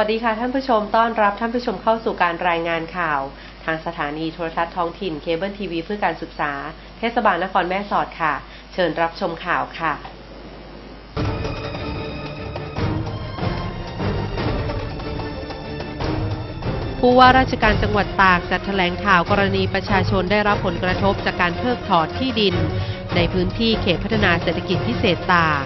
สวัสดีค่ะท่านผู้ชมต้อนรับท่านผู้ชมเข้าสู่การรายงานข่าว ทางสถานีโทรทัศน์ท้องถิ่นเคเบิลทีวีเพื่อการศึกษา เทศบาลนครแม่สอดค่ะ เชิญรับชมข่าวค่ะผู้ว่าราชการจังหวัดตากจัดแถลงข่าวกรณีประชาชนได้รับผลกระทบจากการเพิกถอนที่ดิน ในพื้นที่เขตพัฒนาเศรษฐกิจพิเศษตาก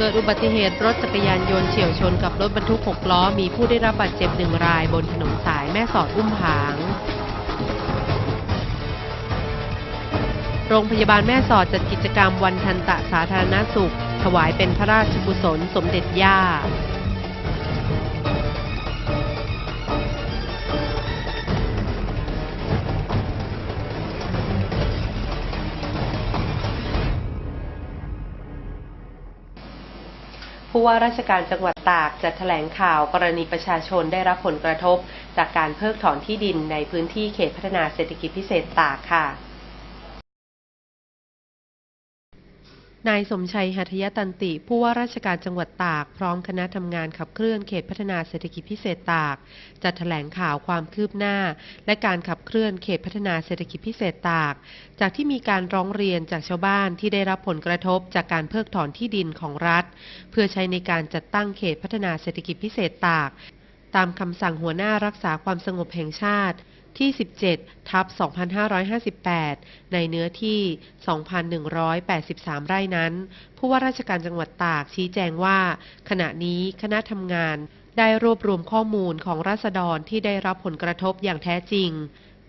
เกิดอุบัติเหตุรถจักรยานยนต์เฉียวชนกับรถบรรทุก 6 ล้อ มีผู้ได้รับบาดเจ็บหนึ่งรายบนถนนสายแม่สอดอุ้มผาง โรงพยาบาลแม่สอดจัดกิจกรรมวันทันตะสาธารณสุข ถวายเป็นพระราชกุศลสมเด็จย่า ผู้ว่าราชการจังหวัดตากจะแถลงข่าวกรณีประชาชนได้รับผลกระทบ จากการเพิกถอนที่ดินในพื้นที่เขตพัฒนาเศรษฐกิจพิเศษตากค่ะ นายสมชัยหัตยตันติ ผู้ว่าราชการจังหวัดตาก พร้อมคณะทำงานขับเคลื่อนเขตพัฒนาเศรษฐกิจพิเศษตาก จัดแถลงข่าวความคืบหน้า และการขับเคลื่อนเขตพัฒนาเศรษฐกิจพิเศษตาก จากที่มีการร้องเรียนจากชาวบ้านที่ได้รับผลกระทบจากการเพิกถอนที่ดินของรัฐ เพื่อใช้ในการจัดตั้งเขตพัฒนาเศรษฐกิจพิเศษตาก ตามคำสั่งหัวหน้ารักษาความสงบแห่งชาติ ที่ 17 ทับ 2558 ในเนื้อที่ 2,183 ไร่นั้น ผู้ว่าราชการจังหวัดตากชี้แจงว่า ขณะนี้คณะทำงานได้รวบรวมข้อมูลของราษฎรที่ได้รับผลกระทบอย่างแท้จริง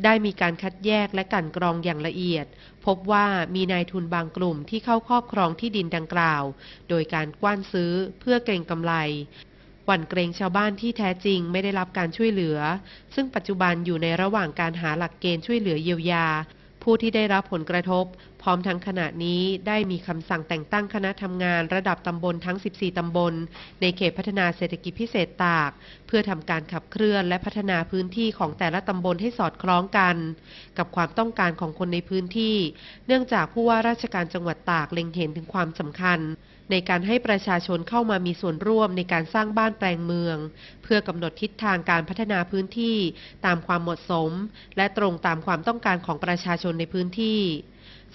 ได้มีการคัดแยกและกันกรองอย่างละเอียด พบว่ามีนายทุนบางกลุ่มที่เข้าครอบครองที่ดินดังกล่าว โดยการกว้านซื้อเพื่อเกรงกำไร หวั่นเกรงชาวบ้านที่แท้จริงไม่ได้รับการช่วยเหลือ ซึ่งปัจจุบันอยู่ในระหว่างการหาหลักเกณฑ์ช่วยเหลือเยียวยา ผู้ที่ได้รับผลกระทบ พร้อมทั้งขณะนี้ได้มีคำสั่งแต่งตั้งคณะทำงานระดับตำบลทั้ง 14 ตำบล ในเขตพัฒนาเศรษฐกิจพิเศษตาก เพื่อทำการขับเคลื่อนและพัฒนาพื้นที่ของแต่ละตำบลให้สอดคล้องกัน กับความต้องการของคนในพื้นที่ เนื่องจากผู้ว่าราชการจังหวัดตากเล็งเห็นถึงความสำคัญ ในการให้ประชาชนเข้ามามีส่วนร่วมในการสร้างบ้านแปลงเมือง เพื่อกำหนดทิศทางการพัฒนาพื้นที่ตามความเหมาะสม และตรงตามความต้องการของประชาชนในพื้นที่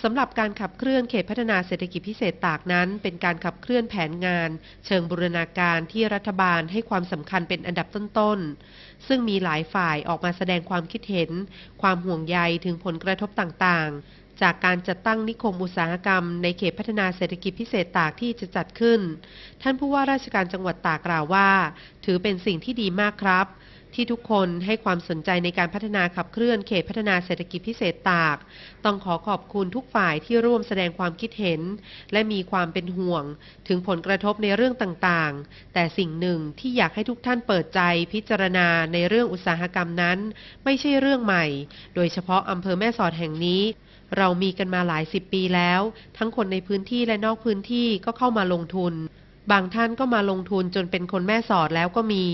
สำหรับการขับเคลื่อนเขตพัฒนาเศรษฐกิจพิเศษตากนั้น เป็นการขับเคลื่อนแผนงาน เชิงบูรณาการที่รัฐบาลให้ความสำคัญเป็นอันดับต้นๆ ซึ่งมีหลายฝ่ายออกมาแสดงความคิดเห็น ความห่วงใยถึงผลกระทบต่างๆ จากการจัดตั้งนิคมอุตสาหกรรม ในเขตพัฒนาเศรษฐกิจพิเศษตากที่จะจัดขึ้น ท่านผู้ว่าราชการจังหวัดตากกล่าวว่า ถือเป็นสิ่งที่ดีมากครับ ที่ทุกคนให้ความสนใจในการพัฒนาขับเคลื่อนเขตพัฒนาเศรษฐกิจพิเศษตาก ต้องขอขอบคุณทุกฝ่ายที่ร่วมแสดงความคิดเห็น และมีความเป็นห่วง ถึงผลกระทบในเรื่องต่างๆ แต่สิ่งหนึ่งที่อยากให้ทุกท่านเปิดใจพิจารณาในเรื่องอุตสาหกรรมนั้น ไม่ใช่เรื่องใหม่ โดยเฉพาะอำเภอแม่สอดแห่งนี้ เรามีกันมาหลายสิบปีแล้ว ทั้งคนในพื้นที่และนอกพื้นที่ก็เข้ามาลงทุน บางท่านก็มาลงทุนจนเป็นคนแม่สอดแล้วก็มี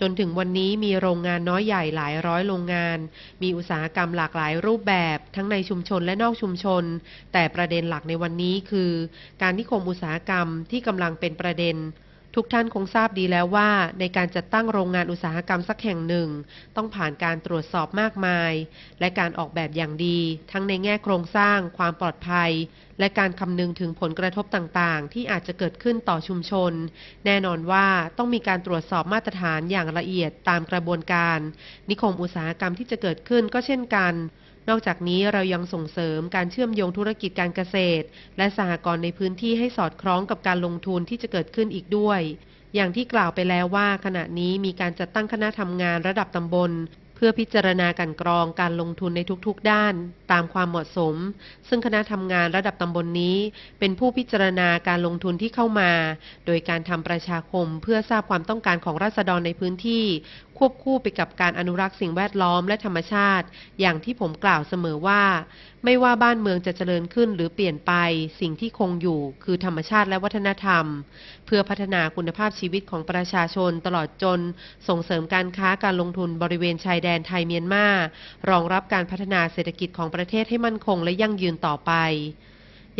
จนถึงวันนี้มีโรงงานน้อยใหญ่หลายร้อยโรงงาน มีอุตสาหกรรมหลากหลายรูปแบบ ทั้งในชุมชนและนอกชุมชน แต่ประเด็นหลักในวันนี้คือ การนิคมอุตสาหกรรมที่กำลังเป็นประเด็น ทุกท่านคงทราบดีแล้วว่าในการจัดตั้งโรงงานอุตสาหกรรมสักแห่งหนึ่ง ต้องผ่านการตรวจสอบมากมาย และการออกแบบอย่างดี ทั้งในแง่โครงสร้าง ความปลอดภัย และการคำนึงถึงผลกระทบต่างๆ ที่อาจจะเกิดขึ้นต่อชุมชน แน่นอนว่าต้องมีการตรวจสอบมาตรฐานอย่างละเอียดตามกระบวนการ นิคมอุตสาหกรรมที่จะเกิดขึ้นก็เช่นกัน นอกจากนี้เรายังส่งเสริมการเชื่อมโยงธุรกิจการเกษตร และสหกรณ์ในพื้นที่ให้สอดคล้องกับการลงทุนที่จะเกิดขึ้นอีกด้วย อย่างที่กล่าวไปแล้วว่า ขณะนี้มีการจัดตั้งคณะทำงานระดับตำบลเพื่อพิจารณาการกรองการลงทุนในทุกๆ ด้าน ตามความเหมาะสม ซึ่งคณะทำงานระดับตำบลนนี้ เป็นผู้พิจารณาการลงทุนที่เข้ามา โดยการทำประชาคมเพื่อทราบความต้องการของราษฎรในพื้นที่ ควบคู่ไปกับการอนุรักษ์สิ่งแวดล้อมและธรรมชาติ อย่างที่ผมกล่าวเสมอว่า ไม่ว่าบ้านเมืองจะเจริญขึ้นหรือเปลี่ยนไป สิ่งที่คงอยู่คือธรรมชาติและวัฒนธรรม เพื่อพัฒนาคุณภาพชีวิตของประชาชนตลอดจน ส่งเสริมการค้าการลงทุนบริเวณชายแดนไทยเมียนมารองรับการพัฒนาเศรษฐกิจของประเทศให้มั่นคงและยั่งยืนต่อไป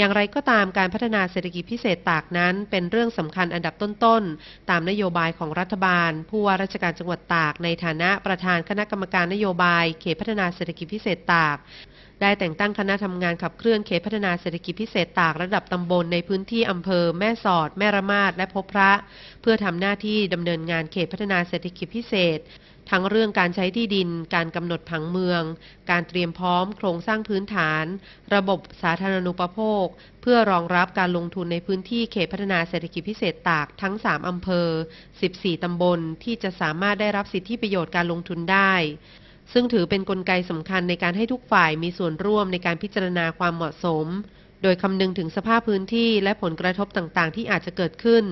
อย่างไรก็ตามการพัฒนาเศรษฐกิจพิเศษตากนั้น เป็นเรื่องสำคัญอันดับต้นๆ ตามนโยบายของรัฐบาล ผู้ว่าราชการจังหวัดตาก ในฐานะประธานคณะกรรมการนโยบาย เขตพัฒนาเศรษฐกิจพิเศษตากได้แต่งตั้งคณะทำงานขับเคลื่อนเขตพัฒนาเศรษฐกิจพิเศษตากระดับตำบลในพื้นที่อำเภอ แม่สอด แม่ระมาดและพบพระ เพื่อทำหน้าที่ดำเนินงานเขตพัฒนาเศรษฐกิจพิเศษ ทั้งเรื่องการใช้ที่ดิน การกำหนดผังเมือง การเตรียมพร้อมโครงสร้างพื้นฐาน ระบบสาธารณูปโภค เพื่อรองรับการลงทุนในพื้นที่เขตพัฒนาเศรษฐกิจพิเศษตากทั้ง 3 อำเภอ 14 ตำบล ที่จะสามารถได้รับสิทธิประโยชน์การลงทุนได้ซึ่งถือเป็นนกลไกสำคัญในการให้ทุกฝ่ายมีส่วนร่วมในการพิจารณาความเหมาะสม โดยคำนึงถึงสภาพพื้นที่และผลกระทบต่างๆ ที่อาจจะเกิดขึ้น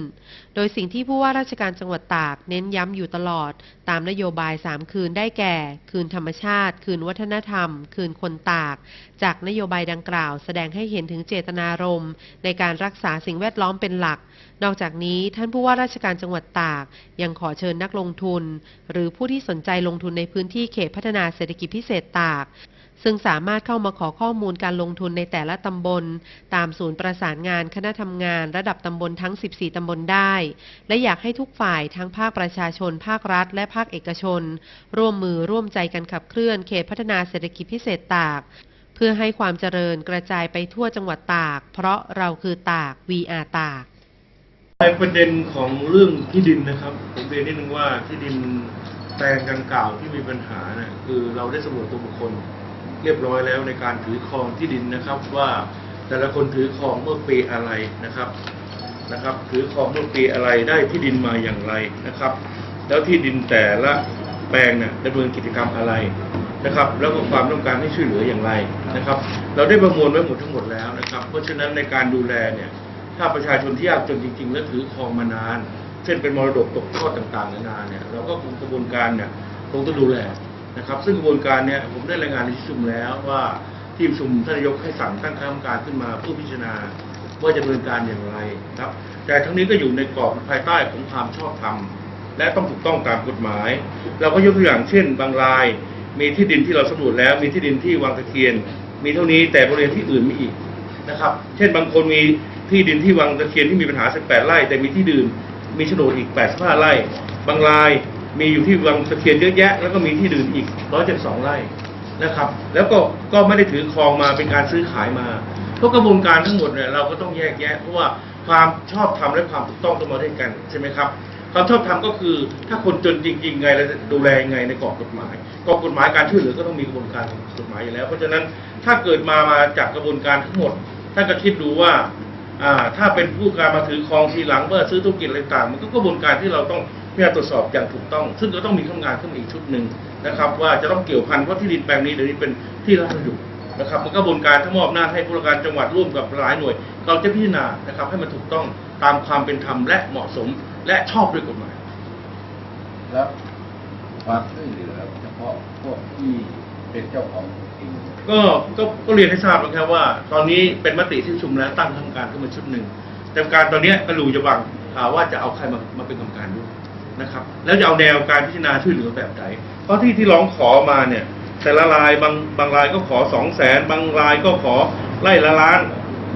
โดยสิ่งที่ผู้ว่าราชการจังหวัดตากเน้นย้ำอยู่ตลอด ตามนโยบาย 3 คืนได้แก่ คืนธรรมชาติ คืนวัฒนธรรม คืนคนตาก จากนโยบายดังกล่าว แสดงให้เห็นถึงเจตนารมณ์ ในการรักษาสิ่งแวดล้อมเป็นหลัก นอกจากนี้ท่านผู้ว่าราชการจังหวัดตาก ยังขอเชิญนักลงทุน หรือผู้ที่สนใจลงทุนในพื้นที่เขตพัฒนาเศรษฐกิจพิเศษตาก ซึ่งสามารถเข้ามาขอข้อมูลการลงทุนในแต่ละตำบล ตามศูนย์ประสานงานคณะทำงานระดับตำบลทั้ง 14 ตำบลได้ และอยากให้ทุกฝ่ายทั้งภาคประชาชน ภาครัฐ และภาคเอกชน ร่วมมือร่วมใจกันขับเคลื่อนเขตพัฒนาเศรษฐกิจพิเศษตาก เพื่อให้ความเจริญกระจายไปทั่วจังหวัดตาก เพราะเราคือตาก VR ตากในประเด็นของเรื่องที่ดินนะครับผมเรียนนิดนึงว่าที่ดินแปลงดังกล่าวที่มีปัญหาเนี่ยคือเราได้สำรวจตัวบุคคล เรียบร้อยแล้วในการถือครองที่ดินนะครับว่าแต่ละคนถือครองเมื่อปีอะไรนะครับนะครับ ถือครองเมื่อปีอะไรได้ที่ดินมาอย่างไรนะครับ แล้วที่ดินแต่ละแปลงเนี่ยดำเนินกิจกรรมอะไรนะครับ แล้วก็ความต้องการให้ช่วยเหลืออย่างไรนะครับ เราได้ประมวลไว้หมดทั้งหมดแล้วนะครับ เพราะฉะนั้นในการดูแลเนี่ยถ้าประชาชนที่ยากจนจริง ๆ และถือครองมานาน เช่นเป็นมรดกตกทอดต่างๆนานาเนี่ยเราก็คงกระบวนการเนี่ยคงต้องดูแล นะครับ ซึ่งกระบวนการเนี่ยผมได้รายงานในที่ประชุมแล้วว่าที่ประชุมท่านนายกให้สั่งตั้งคณะกรรมการขึ้นมาเพื่อพิจารณาว่าจะดำเนินการอย่างไรครับ แต่ทั้งนี้ก็อยู่ในกรอบภายใต้ของความชอบธรรม และต้องถูกต้องตามกฎหมาย เราก็ยกตัวอย่างเช่น บางราย มีที่ดินที่เราสำรวจแล้ว มีที่ดินที่วังตะเคียน มีเท่านี้แต่บริเวณที่อื่นมีอีกนะครับ เช่นบางคนมีที่ดินที่วังตะเคียนที่มีปัญหา 18 ไร่ แต่มีที่ดินมีโฉนดอีก 85 ไร่ บางราย มีอยู่ที่วังตะเคียนเยอะแยะ แล้วก็มีที่ดินอีก172ไร่นะครับ แล้วก็ก็ไม่ได้ถือครองมาเป็นการซื้อขายมาเพราะกระบวนการทั้งหมดเนี่ยเราก็ต้องแยกแยะเพราะว่าความชอบธรรมและความถูกต้องต้องมาด้วยกันใช่ไหมครับความชอบธรรมก็คือถ้าคนจนจริงๆไงเราจะดูแลยังไงในกรอบกฎหมายกรอบกฎหมายการช่วยเหลือก็ต้องมีกระบวนการกฎหมายอยู่แล้ว เพราะฉะนั้นถ้าเกิดมามาจากกระบวนการทั้งหมดท่านก็คิดดูว่าอ่าถ้าเป็นผู้การมาถือครองทีหลังเมื่อซื้อธุรกิจอะไรต่างมันก็กระบวนการที่เราต้อง พิจารณาตรวจสอบอย่างถูกต้อง ซึ่งก็ต้องมีข้างงานขึ้นมาอีกชุดหนึ่งนะครับ ว่าจะต้องเกี่ยวพันเพราะที่ดินแปลงนี้เดี๋ยวนี้เป็นที่ราชพัสดุนะครับมันก็กระบวนการทั้งมอบหน้าจให้ผู้ว่าการจังหวัดร่วมกับหลายหน่วย เราจะพิจารณานะครับ ให้มันถูกต้องตามความเป็นธรรมและเหมาะสมและชอบด้วยกฎหมาย แล้วความช่วยเหลือเฉพาะพวกที่เป็นเจ้าของจริงก็ก็ก็เรียนให้ทราบนะครับว่า ตอนนี้เป็นมติที่ประชุมแล้วตั้งกรรมการขึ้นมาชุดหนึ่งแต่การตอนเนี้ยก็รู้จะบังข่าวว่าจะเอาใครมามาเป็นกรรมการด้วย นะครับ แล้วจะเอาแนวการพิจารณาช่วยเหลือแบบไหนเพราะที่ที่ร้องขอมาเนี่ย แต่ละรายบางบางรายก็ขอสองแสนบางรายก็ขอไล่ละล้าน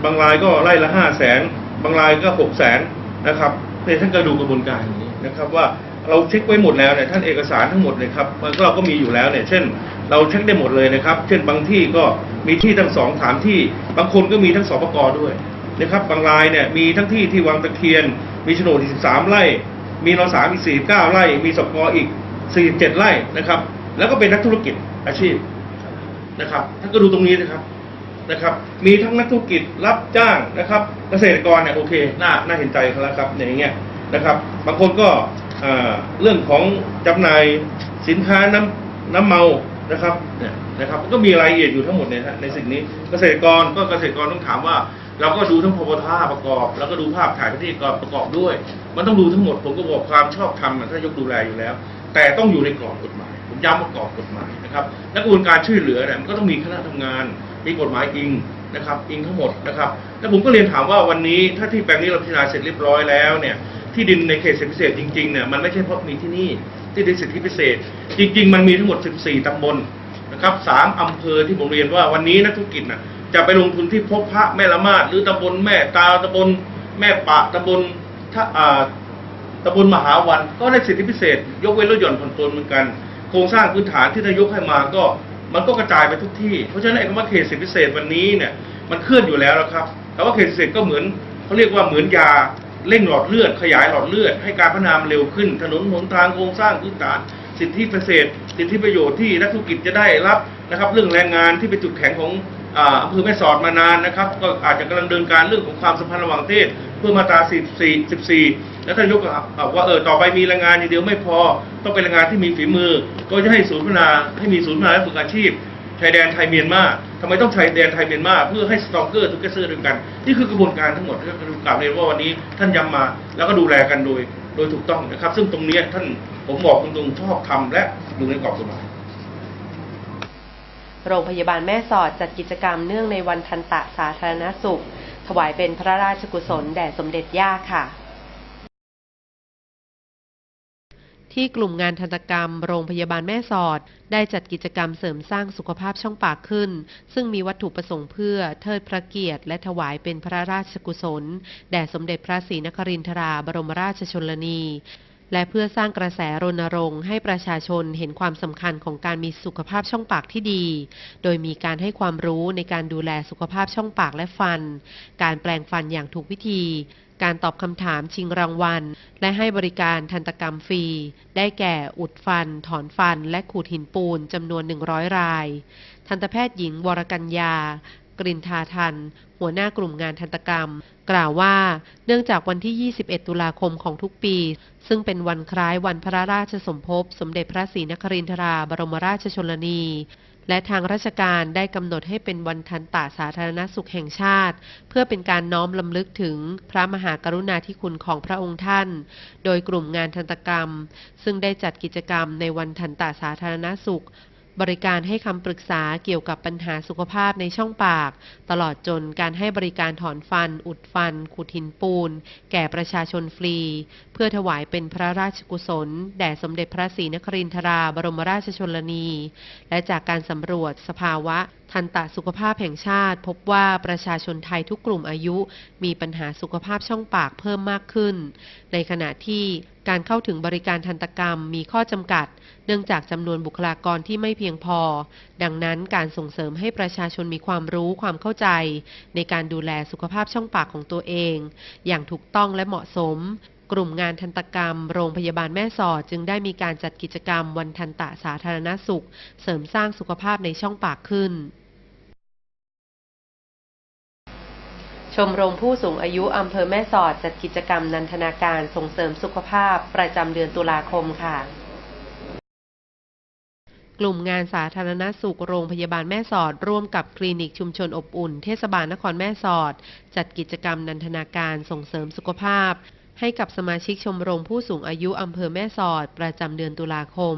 บางรายก็ไล่ละห้าแสนบางรายก็หกแสนนะครับเนี่ยท่านก็ดูกระบวนการอย่างนี้นะครับว่าเราเช็คไว้หมดแล้วเนี่ยท่านเอกสารทั้งหมดเลยครับมันเราก็มีอยู่แล้วเนี่ย เช่น เราเช็คได้หมดเลยนะครับ เช่นบางที่ก็มีที่ทั้งสองสามที่ บางคนก็มีทั้งสอประกด้วยนะครับ บางรายเนี่ยมีทั้งที่ที่วังตะเคียน มีโฉนดอีก13 ไร่ มีนสามอีก49ไร่ มีสกอีก47ไร่นะครับ แล้วก็เป็นนักธุรกิจอาชีพนะครับท่านก็ดูตรงนี้นะครับนะครับ มีทั้งนักธุรกิจรับจ้างนะครับ เกษตรกรเนี่ยโอเคน่าน่าเห็นใจเขาแล้วครับอย่างเงี้ยนะครับ บางคนก็เรื่องของจำหน่ายสินค้าน้ำน้ำเมานะครับเนี่ยนะครับ ก็มีรายละเอียดอยู่ทั้งหมดในในสิ่งนี้ เกษตรกรก็เกษตรกรต้องถามว่า เราก็ดูทั้งพปทประกอบ แล้วก็ดูภาพถ่ายพิธีกรประกอบด้วย มันต้องดูทั้งหมดผมก็บอกความชอบธรรมอะท่ายกดูแลอยู่แล้ว แต่ต้องอยู่ในกรอบกฎหมาย ผมย้ำว่ากรอบกฎหมายนะครับและกระบวนการช่วยเหลือเนี่ยมันก็ต้องมีคณะทำงาน มีกฎหมายอิงนะครับอิงทั้งหมดนะครับแล้วผมก็เรียนถามว่าวันนี้ถ้าที่แปลงนี้เราพิจารณาเสร็จเรียบร้อยแล้วเนี่ยที่ดินในเขตเศรษฐกิจพิเศษจริงๆเนี่ยมันไม่ใช่เพราะมีที่นี่ที่ดินสิทธิพิเศษ จริง ๆ มันมีทั้งหมด 14 ตำบลนะครับสามอำเภอที่ผมเรียนว่าวันนี้นักธุรกิจน่ะ จะไปลงทุนที่พบพระแม่ละมาดหรือตำบลแม่ตาตำบลแม่ปะตำบลท่าอ่าตำบลมหาวันก็ได้สิทธิพิเศษ ยกเว้นลดหย่อนผ่อนปลนเหมือนกัน โครงสร้างพื้นฐานที่นายกให้มาก็มันก็กระจายไปทุกที่ เพราะฉะนั้นไอ้คำว่าเขตสิทธิพิเศษวันนี้เนี่ยมันเคลื่อนอยู่แล้วนะครับ แต่ว่าเขตสิทธิพิเศษก็เหมือนเขาเรียกว่าเหมือนยาเร่งหลอดเลือด ขยายหลอดเลือด ให้การพัฒนามันเร็วขึ้น ถนนหนทางโครงสร้างพื้นฐาน สิทธิพิเศษสิทธิประโยชน์ที่นักธุรกิจจะได้รับนะครับ เรื่องแรงงานที่เป็นจุดแข็งของ อำเภอแม่สอดมานานนะครับ ก็อาจจะกำลังเดินการเรื่องของความสัมพันธ์ระหว่างประเทศเพื่อมาตรา14 14 แล้วท่านยกบอกว่าเออต่อไปมีแรงงานอย่างเดียวไม่พอต้องเป็นแรงงานที่มีฝีมือ ก็จะให้ศูนย์พัฒนาให้มีศูนย์พัฒนาและฝึกอาชีพชายแดนไทยเมียนมาทำไมต้องชายแดนไทยเมียนมาเพื่อให้สตองเกอร์ทุกเกเซอร์ด้วยกัน นี่คือกระบวนการทั้งหมดที่เรากล่าวเรียนว่าวันนี้ท่านย้ำมาแล้วก็ดูแลกันโดยโดยถูกต้องนะครับ ซึ่งตรงนี้ท่านผมบอกตรงๆชอบทำและอยู่ในกรอบกฎหมาย โรงพยาบาลแม่สอดจัดกิจกรรมเนื่องในวันทันตะสาธารณสุข ถวายเป็นพระราชกุศลแด่สมเด็จย่าค่ะ ที่กลุ่มงานทันตกรรม โรงพยาบาลแม่สอด ได้จัดกิจกรรมเสริมสร้างสุขภาพช่องปากขึ้น ซึ่งมีวัตถุประสงค์เพื่อเทิดพระเกียรติ และถวายเป็นพระราชกุศล แด่สมเด็จพระศรีนครินทราบรมราชชนนี และเพื่อสร้างกระแสรณรงค์ให้ประชาชนเห็นความสำคัญของการมีสุขภาพช่องปากที่ดี โดยมีการให้ความรู้ในการดูแลสุขภาพช่องปากและฟัน การแปลงฟันอย่างถูกวิธี การตอบคำถามชิงรางวัล และให้บริการทันตกรรมฟรี ได้แก่อุดฟัน ถอนฟัน และขูดหินปูนจำนวน 100 ราย ทันตแพทย์หญิงวรกัญญา กรินทาทัน หัวหน้ากลุ่มงานทันตกรรม กล่าวว่า เนื่องจากวันที่ 21 ตุลาคมของทุกปี ซึ่งเป็นวันคล้ายวันพระราชสมภพ สมเด็จพระศรีนครินทราบรมราชชนนี และทางราชการได้กำหนดให้เป็นวันทันตะสาธารณสุขแห่งชาติ เพื่อเป็นการน้อมลำลึกถึงพระมหากรุณาธิคุณของพระองค์ท่าน โดยกลุ่มงานทันตกรรม ซึ่งได้จัดกิจกรรมในวันทันตะสาธารณสุข บริการให้คำปรึกษาเกี่ยวกับปัญหาสุขภาพในช่องปาก ตลอดจนการให้บริการถอนฟัน อุดฟัน ขุดหินปูน แก่ประชาชนฟรีเพื่อถวายเป็นพระราชกุศล แด่สมเด็จพระศรีนครินทราบรมราชชนนี และจากการสำรวจสภาวะทันตะสุขภาพแห่งชาติ พบว่าประชาชนไทยทุกกลุ่มอายุมีปัญหาสุขภาพช่องปากเพิ่มมากขึ้น ในขณะที่การเข้าถึงบริการทันตกรรมมีข้อจำกัด เนื่องจากจำนวนบุคลากรที่ไม่เพียงพอ ดังนั้นการส่งเสริมให้ประชาชนมีความรู้ความเข้าใจ ในการดูแลสุขภาพช่องปากของตัวเอง อย่างถูกต้องและเหมาะสม กลุ่มงานทันตกรรม โรงพยาบาลแม่สอดจึงได้มีการจัดกิจกรรมวันทันตะสาธารณสุข เสริมสร้างสุขภาพในช่องปากขึ้น ชมรมผู้สูงอายุอำเภอแม่สอดจัดกิจกรรมนันทนาการส่งเสริมสุขภาพประจำเดือนตุลาคมค่ะกลุ่มงานสาธารณสุขโรงพยาบาลแม่สอด ร่วมกับคลินิกชุมชนอบอุ่น เทศบาลนครแม่สอด จัดกิจกรรมนันทนาการส่งเสริมสุขภาพ ให้กับสมาชิกชมรมผู้สูงอายุอำเภอแม่สอด ประจำเดือนตุลาคม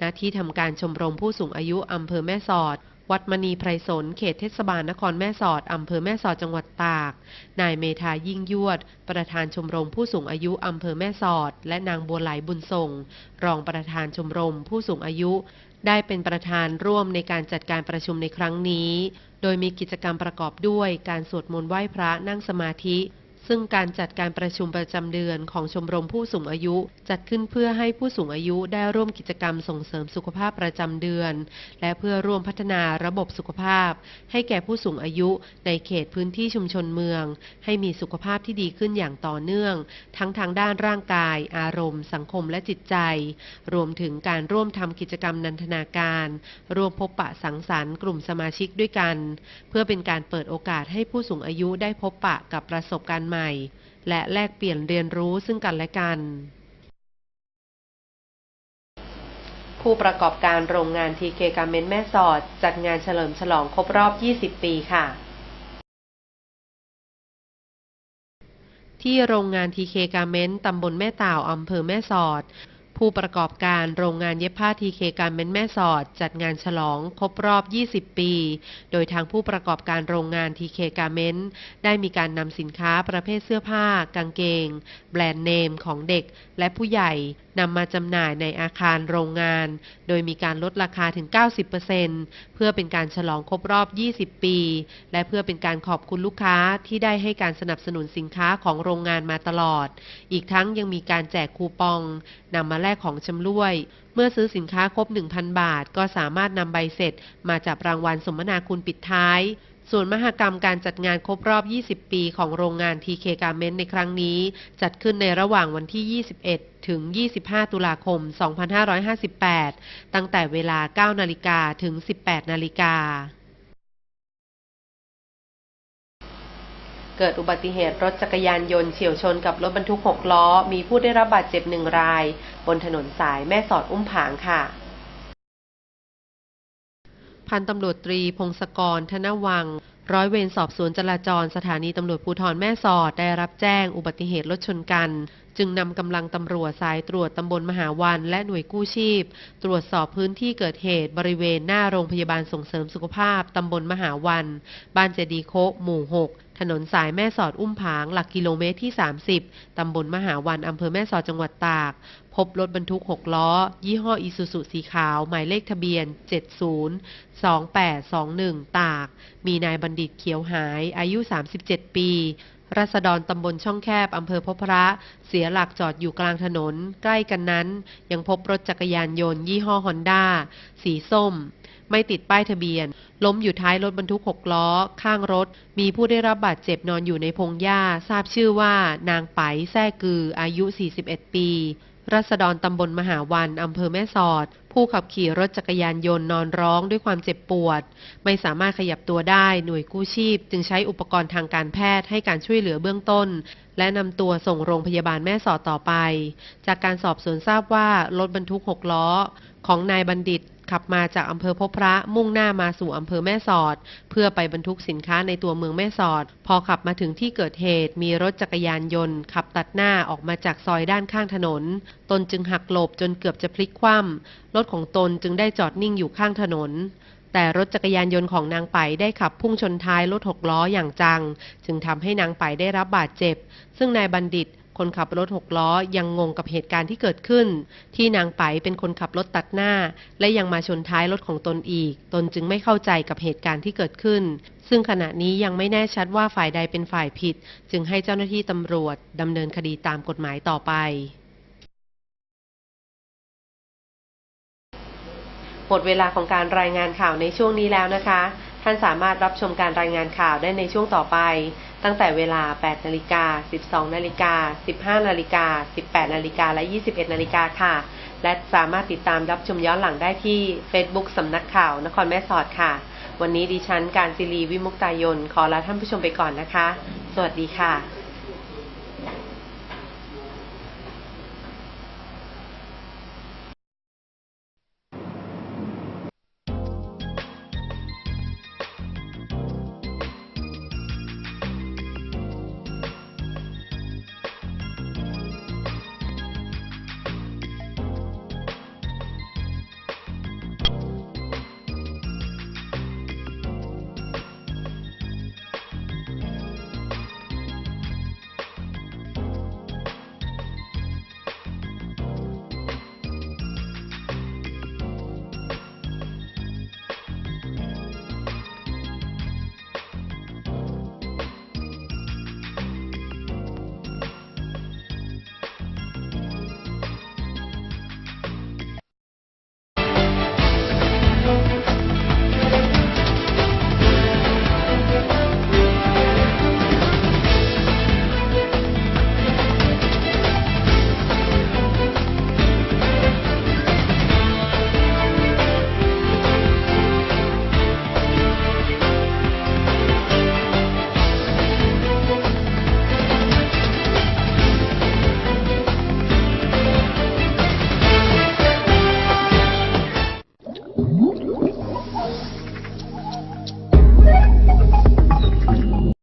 ณ ที่ทำการชมรมผู้สูงอายุอำเภอแม่สอด วัดมณีไพรสน เขตเทศบาลนครแม่สอดอำเภอแม่สอดจังหวัดตาก นายเมธายิ่งยวด ประธานชมรมผู้สูงอายุอำเภอแม่สอด และนางบัวไหลบุญส่ง รองประธานชมรมผู้สูงอายุได้เป็นประธานร่วมในการจัดการประชุมในครั้งนี้ โดยมีกิจกรรมประกอบด้วยการสวดมนต์ไหว้พระนั่งสมาธิ ซึ่งการจัดการประชุมประจำเดือนของชมรมผู้สูงอายุ จัดขึ้นเพื่อให้ผู้สูงอายุได้ร่วมกิจกรรมส่งเสริมสุขภาพประจำเดือน และเพื่อร่วมพัฒนาระบบสุขภาพ ให้แก่ผู้สูงอายุในเขตพื้นที่ชุมชนเมือง ให้มีสุขภาพที่ดีขึ้นอย่างต่อเนื่อง ทั้งทางด้านร่างกาย อารมณ์ สังคมและจิตใจ รวมถึงการร่วมทำกิจกรรมนันทนาการ ร่วมพบปะสังสรรค์กลุ่มสมาชิกด้วยกัน เพื่อเป็นการเปิดโอกาสให้ผู้สูงอายุได้พบปะกับประสบการณ์หม่ และแลกเปลี่ยนเรียนรู้ซึ่งกันและกัน ผู้ประกอบการโรงงาน TK Garment แม่สอด จัดงานเฉลิมฉลองครบรอบ 20 ปีค่ะ ที่โรงงาน TK Garment ตำบลแม่ต่าวอำเภอแม่สอด ผู้ประกอบการโรงงานเย็บผ้าทีเคการเมนแม่สอด จัดงานฉลองครบรอบ 20 ปี โดยทางผู้ประกอบการโรงงานทีเคการเมนได้มีการนำสินค้าประเภทเสื้อผ้า กางเกง แบรนด์เนมของเด็ก และผู้ใหญ่นำมาจำหน่ายในอาคารโรงงาน โดยมีการลดราคาถึง 90%เพื่อเป็นการฉลองครบรอบ 20 ปี และเพื่อเป็นการขอบคุณลูกค้าที่ได้ให้การสนับสนุนสินค้าของโรงงานมาตลอด อีกทั้งยังมีการแจกคูปองนำมาแลกของชำร่วย เมื่อซื้อสินค้าครบ 1,000 บาท ก็สามารถนำใบเสร็จ มาจับรางวัลสมนาคุณปิดท้าย ส่วนมหกรรมการจัดงานครบรอบ 20 ปีของโรงงาน TK Garment ในครั้งนี้ จัดขึ้นในระหว่างวันที่ 21 ถึง 25 ตุลาคม 2558 ตั้งแต่เวลา 9 นาฬิกาถึง 18 นาฬิกา เกิดอุบัติเหตุรถจักรยานยนต์เฉียวชนกับรถบรรทุก 6 ล้อ มีผู้ได้รับบาดเจ็บหนึ่งราย บนถนนสายแม่สอดอุ้มผางค่ะ พันตำรวจตรีพงศกร ธนวัง ร้อยเวรสอบสวนจราจรสถานีตำรวจภูธรแม่สอดได้รับแจ้งอุบัติเหตุรถชนกัน จึงนำกำลังตำรวจสายตรวจตำบลมหาวันและหน่วยกู้ชีพ ตรวจสอบพื้นที่เกิดเหตุบริเวณหน้าโรงพยาบาลส่งเสริมสุขภาพตำบลมหาวัน บ้านเจดีโคกหมู่ 6 ถนนสายแม่สอดอุ้มผาง หลักกิโลเมตรที่ 30 ตำบลมหาวันอำเภอแม่สอดจังหวัดตาก พบรถบรรทุก 6 ล้อ ยี่ห้ออีซูซูสีขาว หมายเลขทะเบียน 70 2821 ตาก มีนายบัณฑิตเขียวหาย อายุ 37 ปีรัษฎรตำบลช่องแคบ อำเภอพบพระ เสียหลักจอดอยู่กลางถนน ใกล้กันนั้น ยังพบรถจักรยานยนต์ยี่ห้อฮอนด้าสีส้ม ไม่ติดป้ายทะเบียน ล้มอยู่ท้ายรถบรรทุก 6 ล้อ ข้างรถ มีผู้ได้รับบาดเจ็บนอนอยู่ในพงหญ้า ทราบชื่อว่า นางไปแซ่กือ อายุ 41 ปี รัษฎรตำบลมหาวันอำเภอแม่สอด ผู้ขับขี่รถจักรยานยนต์นอนร้องด้วยความเจ็บปวด ไม่สามารถขยับตัวได้หน่วยกู้ชีพ จึงใช้อุปกรณ์ทางการแพทย์ให้การช่วยเหลือเบื้องต้น และนำตัวส่งโรงพยาบาลแม่สอดต่อไป จากการสอบสวนทราบว่ารถบรรทุก 6 ล้อ ของนายบัณฑิต ขับมาจากอำเภอพบพระมุ่งหน้ามาสู่อำเภอแม่สอด เพื่อไปบรรทุกสินค้าในตัวเมืองแม่สอด พอขับมาถึงที่เกิดเหตุ มีรถจักรยานยนต์ ขับตัดหน้าออกมาจากซอยด้านข้างถนน ตนจึงหักหลบจนเกือบจะพลิกคว่ำรถของตนจึงได้จอดนิ่งอยู่ข้างถนนแต่รถจักรยานยนต์ของนางไปได้ขับพุ่งชนท้ายรถหกล้ออย่างจัง จึงทำให้นางไปได้รับบาดเจ็บ ซึ่งนายบัณฑิต คนขับรถหกล้อยังงงกับเหตุการณ์ที่เกิดขึ้น ที่นางไปเป็นคนขับรถตัดหน้า และยังมาชนท้ายรถของตนอีก ตนจึงไม่เข้าใจกับเหตุการณ์ที่เกิดขึ้น ซึ่งขณะนี้ยังไม่แน่ชัดว่าฝ่ายใดเป็นฝ่ายผิด จึงให้เจ้าหน้าที่ตำรวจดำเนินคดีตามกฎหมายต่อไปหมดเวลาของการรายงานข่าวในช่วงนี้แล้วนะคะ ท่านสามารถรับชมการรายงานข่าวได้ในช่วงต่อไป ตั้งแต่เวลา 8 นาฬิกา 12 นาฬิกา 15 นาฬิกา 18 นาฬิกา และ 21 นาฬิกาค่ะ และสามารถติดตามรับชมย้อนหลังได้ที่ Facebook สำนักข่าวนครแม่สอดค่ะ วันนี้ดิฉันการศิรีวิมุกตายน ขอลาท่านผู้ชมไปก่อนนะคะ สวัสดีค่ะ